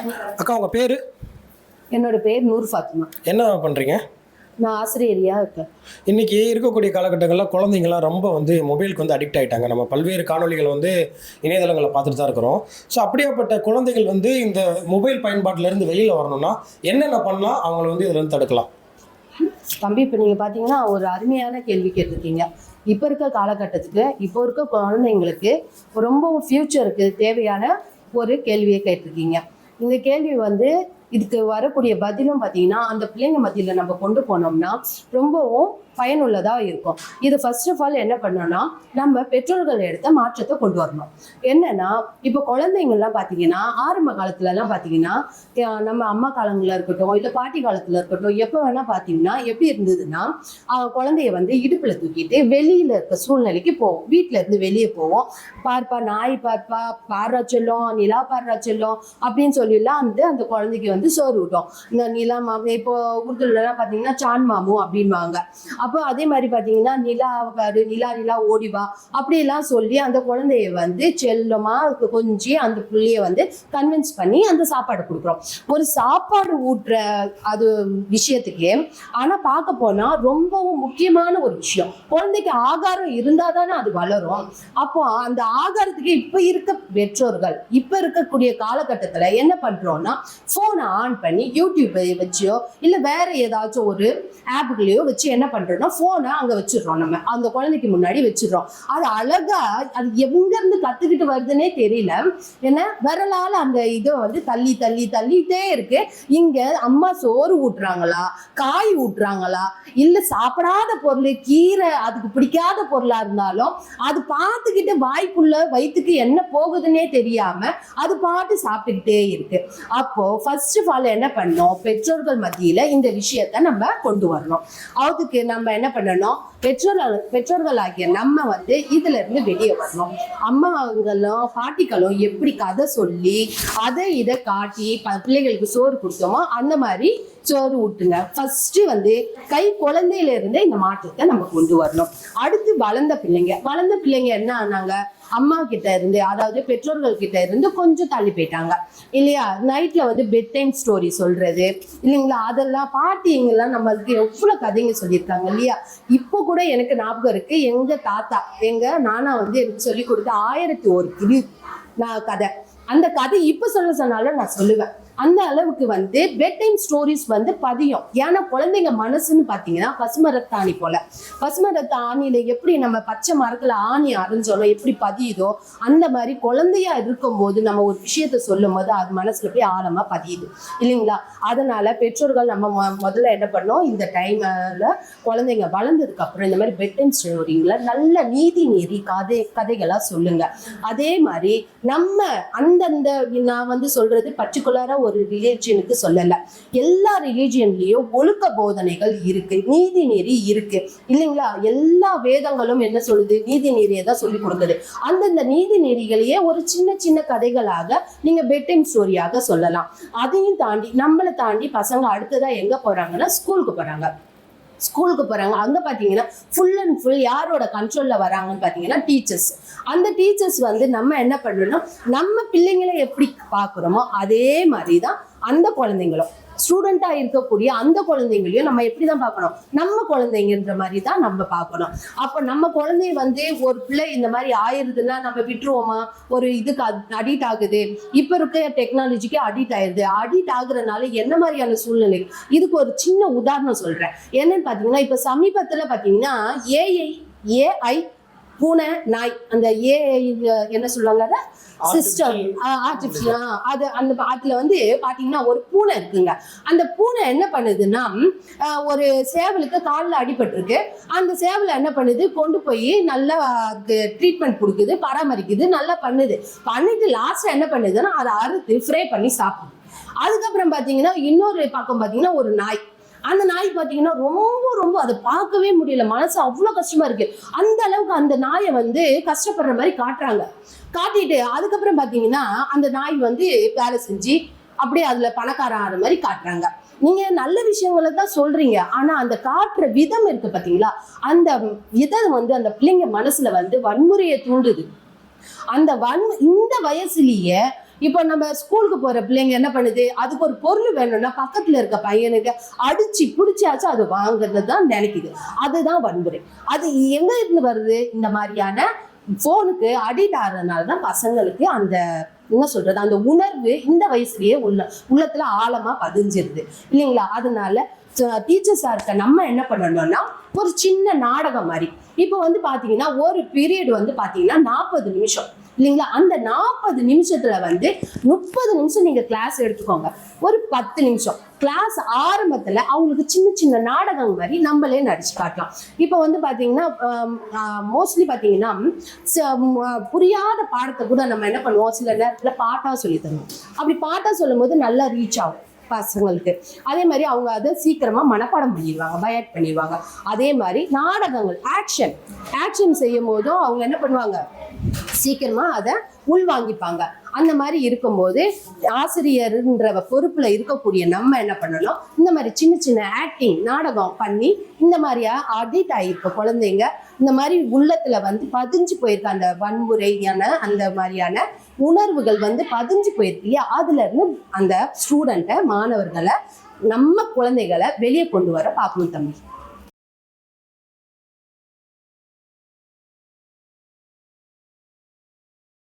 அக்கா உங்கள் பேர்? என்னோட பேர் நூர் ஃபாத்திமா. என்ன பண்ணுறீங்க நான் ஆசிரியரியா இருக்கேன். இன்றைக்கி இருக்கக்கூடிய காலகட்டங்களில் குழந்தைங்களாம் ரொம்ப வந்து மொபைலுக்கு வந்து அடிக்ட் ஆகிட்டாங்க நம்ம பல்வேறு காணொளிகள் வந்து இணையதளங்களை பார்த்துட்டு தான் இருக்கிறோம். ஸோ அப்படியாப்பட்ட குழந்தைகள் வந்து இந்த மொபைல் பயன்பாட்டிலேருந்து வெளியில் வரணும்னா என்னென்ன பண்ணலாம்? அவங்கள வந்து இதுலேருந்து தடுக்கலாம். தம்பி இப்போ நீங்கள் பார்த்தீங்கன்னா ஒரு அருமையான கேள்வி கேட்டிருக்கீங்க. இப்போ இருக்க காலகட்டத்துக்கு இப்போ இருக்க குழந்தைங்களுக்கு ரொம்பவும் ஃப்யூச்சருக்கு தேவையான ஒரு கேள்வியை கேட்டிருக்கீங்க. இந்த கேள்வி வந்து இதுக்கு வரக்கூடிய பதிலும் பார்த்தீங்கன்னா அந்த பிள்ளைங்க மத்தியில் நம்ம கொண்டு போனோம்னா ரொம்பவும் பயனுள்ளதாக இருக்கும். இது ஃபர்ஸ்ட் ஆஃப் ஆல் என்ன பண்ணோம்னா நம்ம பெற்றோர்கள் எடுத்த மாற்றத்தை கொண்டு வரணும். என்னன்னா இப்போ குழந்தைங்கள்லாம் பார்த்தீங்கன்னா ஆரம்ப காலத்துலலாம் பார்த்தீங்கன்னா நம்ம அம்மா காலங்களில் இருக்கட்டும் இல்லை பாட்டி காலத்தில் இருக்கட்டும் எப்போ வேணால் பார்த்தீங்கன்னா எப்படி இருந்ததுன்னா குழந்தைய வந்து இடுப்பில் தூக்கிட்டு வெளியில் இருக்க சூழ்நிலைக்கு போவோம். வீட்டில் இருந்து வெளியே போவோம். பார்ப்பா நாய் பார்ப்பா பாரா செல்லம் நிலா பாரா செல்லம் அப்படின்னு சொல்லிலாம் வந்து அந்த குழந்தைக்கு வந்து சோறு விட்டோம் இந்த நிலா மாமு இப்போ உருதுலாம் பார்த்தீங்கன்னா சான் மாமு அப்படின்வாங்க அப்போ அதே மாதிரி பார்த்தீங்கன்னா நிலா பாரு நிலா நிலா ஓடிவா அப்படிலாம் சொல்லி அந்த குழந்தைய வந்து செல்லமாக கொஞ்சி அந்த புள்ளிய வந்து கன்வின்ஸ் பண்ணி அந்த சாப்பாடு கொடுக்குறோம். ஒரு சாப்பாடு ஊட்டுற அது விஷயத்துக்கே ஆனால் பார்க்க போனால் ரொம்பவும் முக்கியமான ஒரு விஷயம். குழந்தைக்கு ஆகாரம் இருந்தால் தானே அது வளரும். அப்போ அந்த ஆகாரத்துக்கு இப்போ இருக்க பெற்றோர்கள் இப்போ இருக்கக்கூடிய காலகட்டத்தில் என்ன பண்ணுறோன்னா ஃபோனை ஆன் பண்ணி யூடியூப்பை வச்சோ இல்லை வேற ஏதாச்சும் ஒரு ஆப்புகளையோ வச்சு என்ன பண்ணுறோம் பண்ணுறோம்னா ஃபோனை அங்கே வச்சிடுறோம் நம்ம. அந்த குழந்தைக்கு முன்னாடி வச்சிடுறோம். அது அழகா அது எங்கேருந்து கற்றுக்கிட்டு வருதுன்னே தெரியல. ஏன்னா விரலால் அந்த இதை வந்து தள்ளி தள்ளி தள்ளிட்டே இருக்கு. இங்கே அம்மா சோறு ஊட்டுறாங்களா? காய் ஊட்டுறாங்களா? இல்லை சாப்பிடாத பொருள் கீரை அதுக்கு பிடிக்காத பொருளாக இருந்தாலும் அது பார்த்துக்கிட்டு வாய்க்குள்ள வயிற்றுக்கு என்ன போகுதுன்னே தெரியாம அது பாட்டு சாப்பிட்டுக்கிட்டே இருக்கு. அப்போ ஃபர்ஸ்ட் ஆஃப் ஆல் என்ன பண்ணோம்? பெற்றோர்கள் மத்தியில் இந்த விஷயத்த நம்ம கொண்டு வரணும். அதுக்கு நம்ம என்ன பண்ணணும்? பெற்றோர்கள் பெற்றோர்களாகிய நம்ம வந்து இதுல இருந்து வெளியே வரணும். அம்மாங்களும் பாட்டிகளும் எப்படி கதை சொல்லி அதை இதை காட்டி ப- பிள்ளைகளுக்கு சோறு கொடுத்தோமோ அந்த மாதிரி சோறு ஊட்டுங்க. ஃபர்ஸ்ட் வந்து கை குழந்தையில இருந்தே இந்த மாற்றத்தை நம்ம கொண்டு வரணும். அடுத்து வளர்ந்த பிள்ளைங்க. வளர்ந்த பிள்ளைங்க என்ன ஆனாங்க? அம்மா கிட்ட இருந்து அதாவது பெற்றோர்கள் கிட்ட இருந்து கொஞ்சம் தள்ளி போயிட்டாங்க. இல்லையா? நைட்ல வந்து பெட் டைம் ஸ்டோரி சொல்றது இல்லைங்களா? அதெல்லாம் பாட்டிங்கெல்லாம் நம்மளுக்கு எவ்வளவு கதைங்க சொல்லியிருக்காங்க இல்லையா? இப்போ கூட எனக்கு ஞாபகம் இருக்கு எங்க தாத்தா எங்க நானா வந்து எனக்கு சொல்லி கொடுத்த ஆயிரத்தி ஒரு கிளி நான் கதை. அந்த கதை இப்ப சொல்ல சொன்னாலும் நான் சொல்லுவேன். அந்த அளவுக்கு வந்து பெட் டைம் ஸ்டோரிஸ் வந்து பதியும். ஏன்னா குழந்தைங்க மனசுன்னு பார்த்தீங்கன்னா பசுமரத்தாணி போல. பசுமரத்து ஆணியில எப்படி நம்ம பச்சை மரத்துல ஆணி அரைஞ்சோனோ எப்படி பதியுதோ அந்த மாதிரி குழந்தையா இருக்கும்போது நம்ம ஒரு விஷயத்த சொல்லும் போது அது மனசுல போய் ஆழமா பதியுது. இல்லைங்களா? அதனால பெற்றோர்கள் நம்ம மொ- முதல்ல என்ன பண்ணோம்? இந்த டைம்ல குழந்தைங்க வளர்ந்ததுக்கு அப்புறம் இந்த மாதிரி பெட் டைம் ஸ்டோரிங்கள நல்ல நீதி நெறி கதை கதைகளா சொல்லுங்க. அதே மாதிரி நம்ம அந்தந்த நான் வந்து சொல்றது பர்டிகுலரா ஒரு ரிலீஜியனுக்கு சொல்லல. எல்லா ரிலீஜியன்லயும் ஒழுக்க போதனைகள் இருக்கு. நீதி நெறி இருக்கு. இல்லைங்களா? எல்லா வேதங்களும் என்ன சொல்லுது? நீதி நெறியை தான் சொல்லி கொடுக்குது. அந்தந்த நீதி நெறிகளையே ஒரு சின்ன சின்ன கதைகளாக நீங்க பெட் டைம் ஸ்டோரியாக சொல்லலாம். அதையும் தாண்டி நம்மளை தாண்டி பசங்க அடுத்ததா எங்க போறாங்கன்னா ஸ்கூலுக்கு போறாங்க. ஸ்கூலுக்கு போறாங்க. அங்க பாத்தீங்கன்னா ஃபுல் அண்ட் ஃபுல் யாரோட கண்ட்ரோல்ல வராங்கன்னு பாத்தீங்கன்னா டீச்சர்ஸ் அந்த டீச்சர்ஸ் வந்து நம்ம என்ன பண்ணணும்னா நம்ம பிள்ளைங்களை எப்படி பார்க்குறோமோ அதே மாதிரி தான் அந்த குழந்தைங்களும். ஸ்டூடெண்டா இருக்கக்கூடிய அந்த குழந்தைங்களையும் நம்ம எப்படி தான் பார்க்கணும்? நம்ம குழந்தைங்கன்ற மாதிரி தான் நம்ம பார்க்கணும். அப்போ நம்ம குழந்தை வந்து ஒரு பிள்ளை இந்த மாதிரி ஆயிருதுன்னா நம்ம விட்டுருவோமா? ஒரு இதுக்கு அடிக்ட் ஆகுது. இப்போ இருக்க டெக்னாலஜிக்கு அடிக்ட் ஆயிருது. அடிக்ட் ஆகுறதுனால என்ன மாதிரியான சூழ்நிலை? இதுக்கு ஒரு சின்ன உதாரணம் சொல்றேன். என்னன்னு பார்த்தீங்கன்னா இப்போ சமீபத்துல பார்த்தீங்கன்னா ஏஐ ஏஐ பூனை நாய் அந்த ஏஐ என்ன சொல்லுவாங்க அதை? சிஸ்டம் ஆர்டிஃபிஷியல் அது அந்த அதுல வந்து பாத்தீங்கன்னா ஒரு பூனை இருக்குங்க. அந்த பூனை என்ன பண்ணுதுன்னா ஒரு சேவலுக்கு காலில் அடிபட்டிருக்கு. அந்த சேவலை என்ன பண்ணுது? கொண்டு போய் நல்லா ட்ரீட்மெண்ட் கொடுக்குது பராமரிக்குது நல்லா பண்ணுது. பண்ணிட்டு லாஸ்ட்ல என்ன பண்ணுதுன்னா அதை அறுத்து ஃப்ரை பண்ணி சாப்பிடுது. அதுக்கப்புறம் பாத்தீங்கன்னா இன்னொரு பக்கம் பாத்தீங்கன்னா ஒரு நாய். அந்த நாய் பார்த்தீங்கன்னா ரொம்ப ரொம்ப அதை பார்க்கவே முடியல. மனசு அவ்வளோ கஷ்டமா இருக்கு. அந்த அளவுக்கு அந்த நாயை வந்து கஷ்டப்படுற மாதிரி காட்டுறாங்க. காட்டிட்டு அதுக்கப்புறம் பார்த்தீங்கன்னா அந்த நாய் வந்து வேலை செஞ்சு அப்படியே அதுல பணக்காரம் ஆகிற மாதிரி காட்டுறாங்க. நீங்க நல்ல விஷயங்களை தான் சொல்றீங்க. ஆனா அந்த காட்டுற விதம் இருக்கு பாத்தீங்களா? அந்த விதம் வந்து அந்த பிள்ளைங்க மனசுல வந்து வன்முறையை தூண்டுது. அந்த வன் இந்த வயசுலயே இப்போ நம்ம ஸ்கூலுக்கு போகிற பிள்ளைங்க என்ன பண்ணுது? அதுக்கு ஒரு பொருள் வேணும்னா பக்கத்தில் இருக்க பையனுக்கு அடிச்சு பிடிச்சாச்சும் அது வாங்குறது தான் நினைக்குது. அதுதான் வன்முறை. அது எங்க இருந்து வருது? இந்த மாதிரியான ஃபோனுக்கு அடிக்ட் ஆகிறதுனால தான் பசங்களுக்கு அந்த என்ன சொல்றது அந்த உணர்வு இந்த வயசுலயே உள்ள உள்ளத்துல ஆழமா பதிஞ்சிருது. இல்லைங்களா? அதனால டீச்சர்ஸாக இருக்க நம்ம என்ன பண்ணணும்னா ஒரு சின்ன நாடகம் மாதிரி. இப்போ வந்து பார்த்தீங்கன்னா ஒரு பீரியட் வந்து பார்த்தீங்கன்னா நாற்பது நிமிஷம். இல்லைங்களா? அந்த நாற்பது நிமிஷத்துல வந்து முப்பது நிமிஷம் நீங்க கிளாஸ் எடுத்துக்கோங்க. ஒரு பத்து நிமிஷம். கிளாஸ் ஆரம்பத்துல அவங்களுக்கு சின்ன சின்ன நாடகம் மாதிரி நம்மளே நடிச்சு காட்டலாம். இப்போ வந்து பாத்தீங்கன்னா மோஸ்ட்லி பாத்தீங்கன்னா ச- புரியாத பாடத்தை கூட நம்ம என்ன பண்ணுவோம்? சில நேரத்துல பாட்டா சொல்லி தருவோம். அப்படி பாட்டா சொல்லும்போது நல்லா ரீச் ஆகும். பசங்களுக்கு. அதே மாதிரி அவங்க அதை சீக்கிரமா மனப்பாடம் பண்ணிடுவாங்க பயாட் பண்ணிடுவாங்க. அதே மாதிரி நாடகங்கள் ஆக்ஷன் ஆக்ஷன் செய்யும் போதும் அவங்க என்ன பண்ணுவாங்க? சீக்கிரமா அதை உள்வாங்கிப்பாங்க. அந்த மாதிரி இருக்கும்போது ஆசிரியர்ன்ற பொறுப்புல இருக்கக்கூடிய நம்ம என்ன பண்ணணும்? இந்த மாதிரி சின்ன சின்ன ஆக்டிங் நாடகம் பண்ணி இந்த மாதிரியா அடிக்ட் ஆகிருக்க குழந்தைங்க இந்த மாதிரி உள்ளத்துல வந்து பதிஞ்சு போயிருக்க. அந்த வன்முறையான அந்த மாதிரியான உணர்வுகள் வந்து பதிஞ்சு போயிருக்கு அதுலேருந்து அதுல இருந்து அந்த ஸ்டூடெண்ட்டை மாணவர்களை நம்ம குழந்தைகளை வெளியே கொண்டு வர பார்க்கணும் தம்பி.